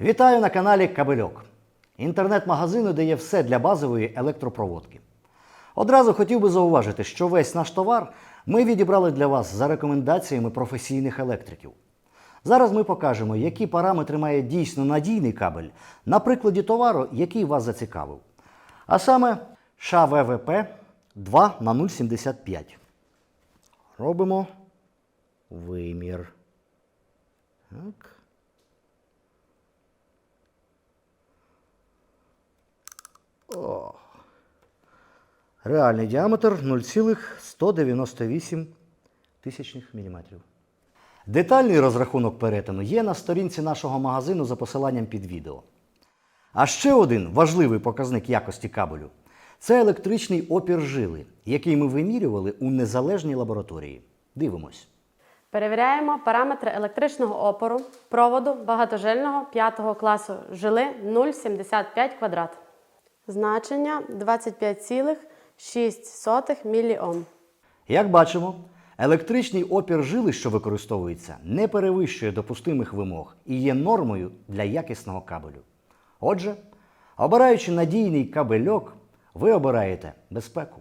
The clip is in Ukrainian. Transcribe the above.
Вітаю на каналі Кабельок, інтернет-магазину, де є все для базової електропроводки. Одразу хотів би зауважити, що весь наш товар ми відібрали для вас за рекомендаціями професійних електриків. Зараз ми покажемо, які параметри має дійсно надійний кабель на прикладі товару, який вас зацікавив. А саме ШАВВП 2 на 0,75. Робимо вимір. Так. О. Реальний діаметр 0,198 тисячних міліметрів. Детальний розрахунок перетину є на сторінці нашого магазину за посиланням під відео. А ще один важливий показник якості кабелю це електричний опір жили, який ми вимірювали у незалежній лабораторії. Дивимось. Перевіряємо параметри електричного опору проводу багатожильного 5 класу жили 0,75 квадрат. Значення 25,6 мОм. Як бачимо, електричний опір жили, що використовується, не перевищує допустимих вимог і є нормою для якісного кабелю. Отже, обираючи надійний кабельок, ви обираєте безпеку.